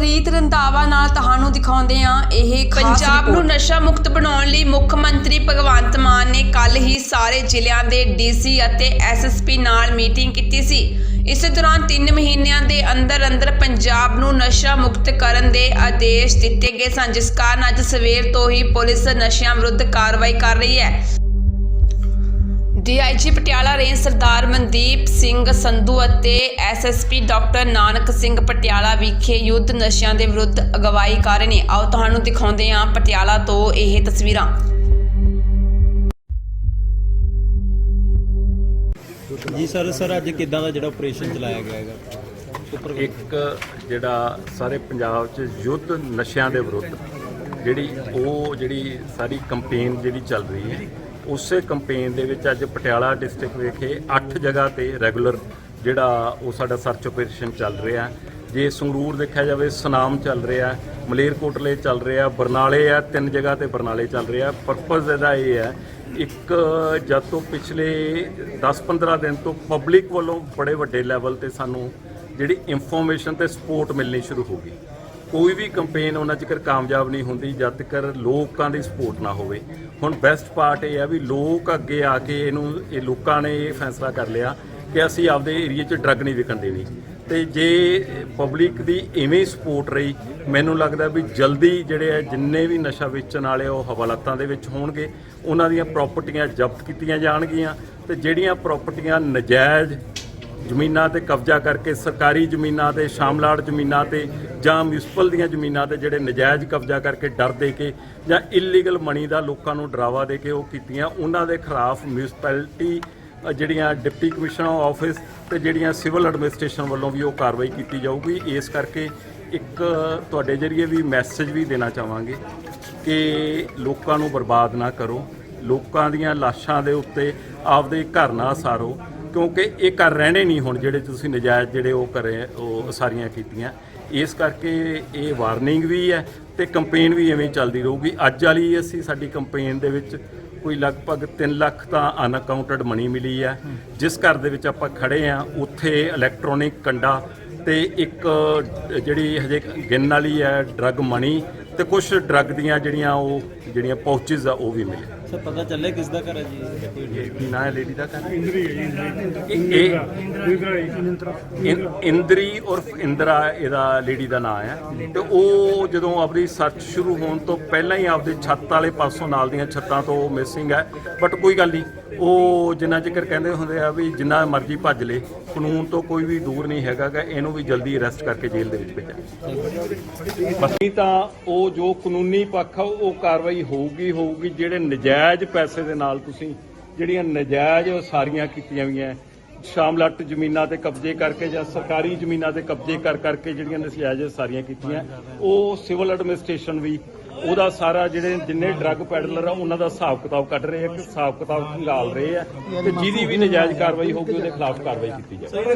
ਰੀਤ ਰੰਧਾਵਾ ਨਾਲ ਤੁਹਾਨੂੰ ਦਿਖਾਉਂਦੇ ਹਾਂ ਇਹ ਖਾਸ ਪੰਜਾਬ ਨੂੰ ਨਸ਼ਾ ਮੁਕਤ ਬਣਾਉਣ ਲਈ ਮੁੱਖ ਮੰਤਰੀ ਭਗਵੰਤ ਮਾਨ ਨੇ ਕੱਲ ਹੀ ਸਾਰੇ ਜ਼ਿਲ੍ਹਿਆਂ ਦੇ ਡੀਸੀ ਅਤੇ ਐਸਐਸਪੀ ਨਾਲ ਮੀਟਿੰਗ ਕੀਤੀ ਸੀ। ਇਸੇ ਦੌਰਾਨ 3 ਮਹੀਨਿਆਂ ਦੇ ਅੰਦਰ ਅੰਦਰ ਪੰਜਾਬ ਨੂੰ ਨਸ਼ਾ ਮੁਕਤ ਕਰਨ ਦੇ ਆਦੇਸ਼ ਦਿੱਤੇ ਗਏ ਸਨ ਜਿਸ ਕਾਰਨ ਅੱਜ ਸਵੇਰ ਤੋਂ ਹੀ ਪੁਲਿਸ ਨਸ਼ਿਆਂ ਵਿਰੁੱਧ ਕਾਰਵਾਈ ਕਰ ਰਹੀ ਹੈ। ਡੀਆਈਜੀ ਪਟਿਆਲਾ ਰੇਂਜ ਸਰਦਾਰ ਮਨਦੀਪ ਸਿੰਘ ਸੰਧੂ ਅਤੇ ਐਸਐਸਪੀ ਡਾਕਟਰ ਨਾਨਕ ਸਿੰਘ ਪਟਿਆਲਾ ਵਿਖੇ ਯੁੱਧ ਨਸ਼ਿਆਂ ਦੇ ਵਿਰੁੱਧ ਅਗਵਾਈ ਕਰ ਰਹੇ ਨੇ। ਆਓ ਤੁਹਾਨੂੰ ਦਿਖਾਉਂਦੇ ਹਾਂ ਪਟਿਆਲਾ ਤੋਂ ਇਹ ਤਸਵੀਰਾਂ। ਜੀ ਸਰ ਸਰ ਅੱਜ ਕਿਦਾਂ ਦਾ ਜਿਹੜਾ ਆਪਰੇਸ਼ਨ ਚਲਾਇਆ ਗਿਆ ਹੈਗਾ? ਇੱਕ ਜਿਹੜਾ ਸਾਰੇ ਪੰਜਾਬ 'ਚ ਯੁੱਧ ਨਸ਼ਿਆਂ ਦੇ ਵਿਰੁੱਧ ਜਿਹੜੀ ਉਹ ਜਿਹੜੀ ਸਾਰੀ ਕੰਪੇਨ ਜਿਹੜੀ ਚੱਲ ਰਹੀ ਹੈ ਉਸੇ ਕੰਪੇਨ ਦੇ ਵਿੱਚ ਅੱਜ ਪਟਿਆਲਾ ਡਿਸਟ੍ਰਿਕਟ ਵਿਖੇ 8 ਜਗ੍ਹਾ ਤੇ ਰੈਗੂਲਰ ਜਿਹੜਾ ਉਹ ਸਾਡਾ ਸਰਚ ਆਪਰੇਸ਼ਨ ਚੱਲ ਰਿਹਾ ਜੇ ਸੰਗਰੂਰ ਦੇਖਿਆ ਜਾਵੇ, ਸੁਨਾਮ ਚੱਲ ਰਿਹਾ ਮਲੇਰਕੋਟਲੇ ਚੱਲ ਰਿਹਾ ਬਰਨਾਲੇ ਆ ਤਿੰਨ ਜਗ੍ਹਾ ਤੇ ਬਰਨਾਲੇ ਚੱਲ ਰਿਹਾ ਪਰਪਸ ਇਹਦਾ ਇਹ ਹੈ, ਇੱਕ ਜਦ ਤੋਂ ਪਿਛਲੇ 10-15 ਦਿਨ ਤੋਂ ਪਬਲਿਕ ਵੱਲੋਂ ਬੜੇ ਵੱਡੇ ਲੈਵਲ ਤੇ ਸਾਨੂੰ ਜਿਹੜੀ ਇਨਫੋਰਮੇਸ਼ਨ ਤੇ ਸਪੋਰਟ ਮਿਲਣੀ ਸ਼ੁਰੂ ਹੋ ਗਈ। ਕੋਈ ਵੀ ਕੰਪੇਨ ਉਹਨਾਂ ਚਿਰ ਕਾਮਯਾਬ ਨਹੀਂ ਹੁੰਦੀ, ਜਦ ਤੱਕ ਲੋਕਾਂ ਦੀ ਸਪੋਰਟ ਨਾ ਹੋਵੇ। ਹੁਣ ਬੈਸਟ ਪਾਰਟ ਇਹ ਆ ਵੀ ਲੋਕ ਅੱਗੇ ਆ ਕੇ ਇਹਨੂੰ, ਇਹ ਲੋਕਾਂ ਨੇ ਇਹ ਫੈਸਲਾ ਕਰ ਲਿਆ ਕਿ ਅਸੀਂ ਆਪਦੇ ਏਰੀਆ 'ਚ ਡਰੱਗ ਨਹੀਂ ਵਿਕਣ ਦੇਣੀ। ਤੇ ਜੇ ਪਬਲਿਕ ਦੀ ਇਵੇਂ ਸਪੋਰਟ ਰਹੀ, ਮੈਨੂੰ ਲੱਗਦਾ ਵੀ ਜਲਦੀ ਜਿਹੜੇ ਆ, ਜਿੰਨੇ ਵੀ ਨਸ਼ਾ ਵੇਚਣ ਵਾਲੇ ਉਹ ਹਵਾਲਾਤਾਂ ਦੇ ਵਿੱਚ ਹੋਣਗੇ। ਉਹਨਾਂ ਦੀਆਂ ਪ੍ਰਾਪਰਟੀਆਂ ਜ਼ਬਤ ਕੀਤੀਆਂ ਜਾਣਗੀਆਂ ਤੇ ਜਿਹੜੀਆਂ ਪ੍ਰਾਪਰਟੀਆਂ ਨਜਾਇਜ਼ ਜ਼ਮੀਨਾਂ ਤੇ ਕਬਜ਼ਾ ਕਰਕੇ ਸਰਕਾਰੀ ਜ਼ਮੀਨਾਂ ਤੇ, ਸ਼ਾਮਲਾੜ ਜ਼ਮੀਨਾਂ ਤੇ ਜਾਂ ਮਿਊਨਿਸਪਲ ਦੀਆਂ ਜ਼ਮੀਨਾਂ ਤੇ ਜਿਹੜੇ ਨਜਾਇਜ਼ ਕਬਜ਼ਾ ਕਰਕੇ ਡਰ ਦੇ ਕੇ ਜਾਂ ਇਲੀਗਲ ਮਨੀ ਦਾ ਲੋਕਾਂ ਨੂੰ ਡਰਾਵਾ ਦੇ ਕੇ ਉਹ ਕੀਤੀਆਂ, ਉਹਨਾਂ ਦੇ ਖਿਲਾਫ ਮਿਊਨਿਸਪੈਲਿਟੀ ਜਿਹੜੀਆਂ ਡਿਪਟੀ ਕਮਿਸ਼ਨਰ ਆਫਿਸ ਤੇ ਜਿਹੜੀਆਂ ਸਿਵਲ ਐਡਮਿਨਿਸਟ੍ਰੇਸ਼ਨ ਵੱਲੋਂ ਵੀ ਉਹ ਕਾਰਵਾਈ ਕੀਤੀ ਜਾਊਗੀ। ਇਸ ਕਰਕੇ ਇੱਕ ਤੁਹਾਡੇ ਜਰੀਏ ਵੀ ਮੈਸੇਜ ਵੀ ਦੇਣਾ ਚਾਹਾਂਗੇ ਕਿ ਲੋਕਾਂ ਨੂੰ ਬਰਬਾਦ ਨਾ ਕਰੋ, ਲੋਕਾਂ ਦੀਆਂ ਲਾਸ਼ਾਂ ਦੇ ਉੱਤੇ ਆਪਦੇ ਘਰ ਨਾ ਸਾਰੋ। ਕਿਉਂਕਿ ਇਹ ਘਰ ਰਹਿਣੇ ਨਹੀਂ ਹੁਣ ਜਿਹੜੇ ਤੁਸੀਂ ਨਜਾਇਜ਼ ਜਿਹੜੇ ਉਹ ਕਰੇ, ਉਹ ਸਾਰੀਆਂ ਕੀਤੀਆਂ। ਇਸ ਕਰਕੇ ਇਹ ਵਾਰਨਿੰਗ ਵੀ ਹੈ ਤੇ ਕੰਪੇਨ ਵੀ ਐਵੇਂ ਚੱਲਦੀ ਰਹੂਗੀ। ਅੱਜ ਵਾਲੀ ਅਸੀਂ ਸਾਡੀ ਕੰਪੇਨ ਦੇ ਵਿੱਚ ਕੋਈ ਲਗਭਗ 3 ਲੱਖ ਤਾਂ ਅਨਅਕਾਊਂਟਡ ਮਨੀ ਮਿਲੀ ਹੈ। ਜਿਸ ਘਰ ਦੇ ਵਿੱਚ ਆਪਾਂ ਖੜੇ ਆ ਉੱਥੇ ਇਲੈਕਟ੍ਰੋਨਿਕ ਕੰਡਾ ਤੇ ਇੱਕ ਜਿਹੜੀ ਹਜੇ ਗਿਣਨ ਵਾਲੀ ਹੈ ਡਰੱਗ ਮਨੀ ਤੇ ਕੁਝ ਡਰੱਗ ਦੀਆਂ ਜਿਹੜੀਆਂ ਉਹ ਜਿਹੜੀਆਂ ਪਾਊਚਸ ਆ ਉਹ ਵੀ ਮਿਲੇ ਸਰ ਪਤਾ ਚੱਲਿਆ ਕਿਸ ਦਾ ਘਰ ਹੈ ਜੀ? ਕੋਈ ਕੀ ਨਾਂ ਹੈ ਲੇਡੀ ਦਾ ਘਰ? ਇੰਦਰੀ ਇਹ ਇੰ- ਇੰਦਰੀ ਉਰਫ ਇੰਦਰਾ ਇਹਦਾ ਲੇਡੀ ਦਾ ਨਾਮ ਹੈ। ਤੇ ਉਹ ਜਦੋਂ ਆਪਣੀ ਸਰਚ ਸ਼ੁਰੂ ਹੋਣ ਤੋਂ ਪਹਿਲਾਂ ਹੀ ਆਪਦੇ ਛੱਤ ਵਾਲੇ ਪਾਸੋਂ ਨਾਲ ਦੀਆਂ ਛੱਤਾਂ ਤੋਂ ਮਿਸਿੰਗ ਹੈ। ਬਟ ਕੋਈ ਗੱਲ ਨਹੀਂ ਉਹ ਜਿੰਨਾ ਚਿਰ ਕਹਿੰਦੇ ਹੁੰਦੇ ਆ ਵੀ ਜਿੰਨਾ ਮਰਜ਼ੀ ਭੱਜ ਲੇ ਕਾਨੂੰਨ ਤੋਂ ਕੋਈ ਵੀ ਦੂਰ ਨਹੀਂ ਹੈਗਾ ਗਾ ਇਹਨੂੰ ਵੀ ਜਲਦੀ ਅਰੈਸਟ ਕਰਕੇ ਜੇਲ੍ਹ ਦੇ ਵਿੱਚ ਭੇਜਾਂਗੇ। ਬਾਕੀ ਤਾਂ ਉਹ ਜੋ ਕਾਨੂੰਨੀ ਪੱਖ ਆ, ਉਹ ਕਾਰਵਾਈ ਹੋਊਗੀ ਹੋਊਗੀ। ਜਿਹੜੇ ਨਜਾਇਜ਼ ਪੈਸੇ ਦੇ ਨਾਲ ਤੁਸੀਂ, ਜਿਹੜੀਆਂ ਨਜਾਇਜ਼ ਸਾਰੀਆਂ ਕੀਤੀਆਂ ਗਈਆਂ ਸ਼ਾਮਲੱਟ ਜ਼ਮੀਨਾਂ ਤੇ ਕਬਜ਼ੇ ਕਰਕੇ ਜਾਂ ਸਰਕਾਰੀ ਜ਼ਮੀਨਾਂ ਤੇ ਕਬਜ਼ੇ ਕਰ ਕਰਕੇ ਜਿਹੜੀਆਂ ਨਜਾਇਜ਼ ਸਾਰੀਆਂ ਕੀਤੀਆਂ ਉਹ ਸਿਵਲ ਐਡਮਿਨਿਸਟ੍ਰੇਸ਼ਨ ਵੀ, ਉਹਦਾ ਸਾਰਾ ਜਿਹੜੇ ਜਿੰਨੇ ਡਰੱਗ ਪੈਡਲਰ ਆ, ਉਹਨਾਂ ਦਾ ਹਿਸਾਬ ਕਿਤਾਬ ਕੱਢ ਰਹੇ ਆ ਕਿ ਹਿਸਾਬ ਕਿਤਾਬ ਖੰਗਾਲ ਰਹੇ ਆ ਤੇ ਜਿਹਦੀ ਵੀ ਨਜਾਇਜ਼ ਕਾਰਵਾਈ ਹੋਊਗੀ, ਉਹਦੇ ਖਿਲਾਫ ਕਾਰਵਾਈ ਕੀਤੀ ਜਾਵੇ